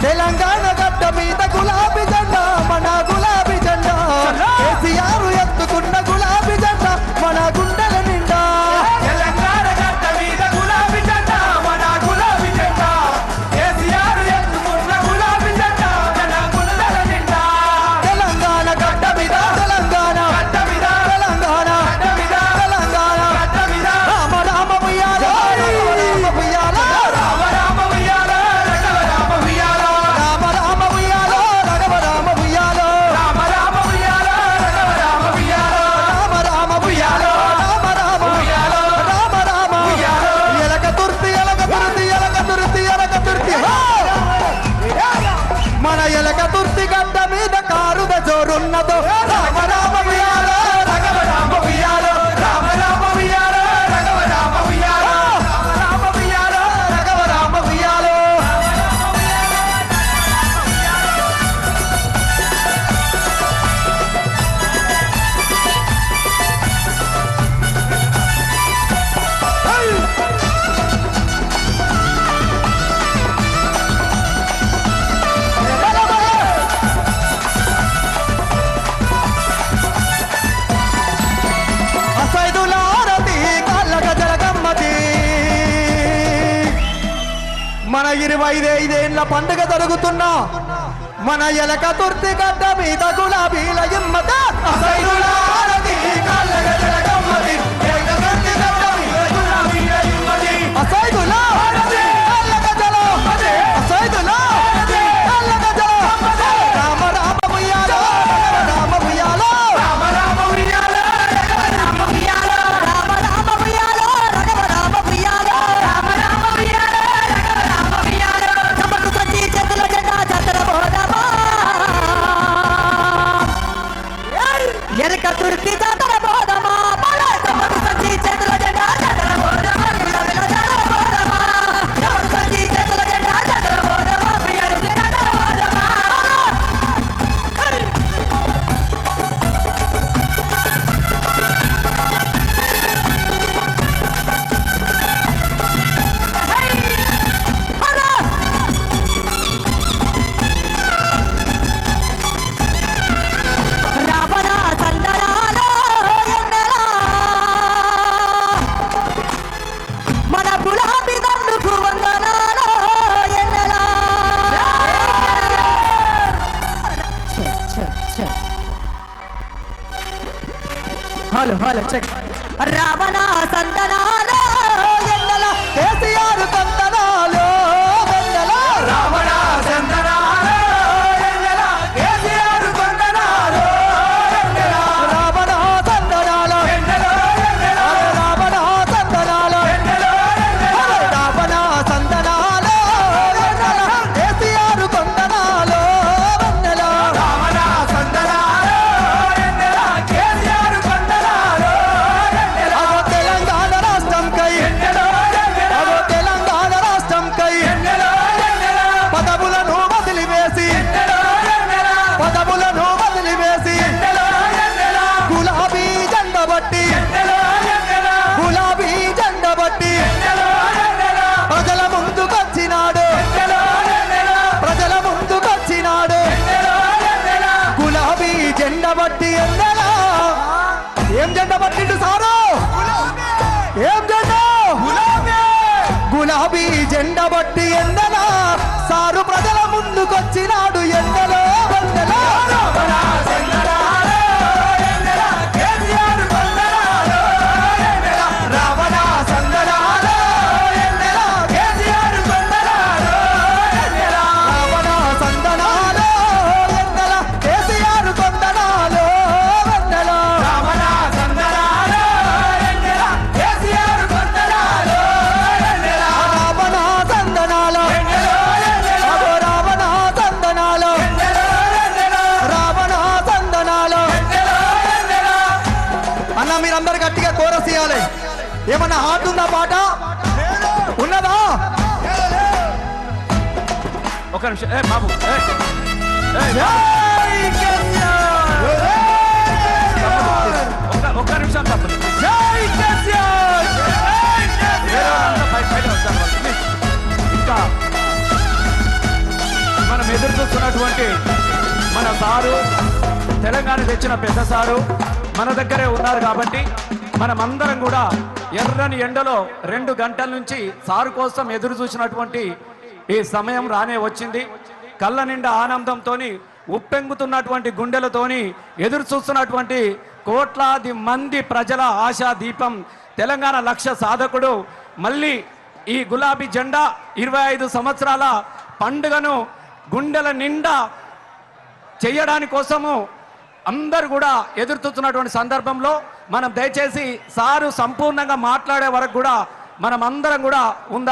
Telangana. ఇరవై ఐదేళ్ళ పండుగ జరుగుతున్నా మన ఎలక తుర్తి గడ్డ మీద గులాబీల pilot check. గులాబీ జెండా బట్టి ఎండలా సారు ప్రజల ముందుకొచ్చినాడు ఎండలో. మీరందరు గట్టిగా కోరస్ ఇవ్వాలి ఏమన్నా హార్ట్ ఉందా పాట? ఉన్నదా? ఒక నిమిషం. ఏ బాబు! ఒక్క నిమిషం తప్పదు. ఇంకా మనం ఎదురు చూస్తున్నటువంటి మన సారు తెలంగాణ తెచ్చిన పెద్ద సారు మన దగ్గరే ఉన్నారు కాబట్టి మనమందరం కూడా ఎర్రని ఎండలో రెండు గంటల నుంచి సారు కోసం ఎదురు చూసినటువంటి ఈ సమయం రానే వచ్చింది. కళ్ళ నిండా ఆనందంతో ఉప్పెంగుతున్నటువంటి గుండెలతోని ఎదురు చూస్తున్నటువంటి కోట్లాది మంది ప్రజల ఆశా దీపం తెలంగాణ లక్ష్య సాధకుడు. మళ్ళీ ఈ గులాబీ జెండా ఇరవై ఐదు సంవత్సరాల పండుగను గుండెల నిండా చేయడాని కోసము అందరు కూడా ఎదుర్కొస్తున్నటువంటి సందర్భంలో మనం దయచేసి సారు సంపూర్ణంగా మాట్లాడే వరకు కూడా మనం అందరం కూడా ఉందా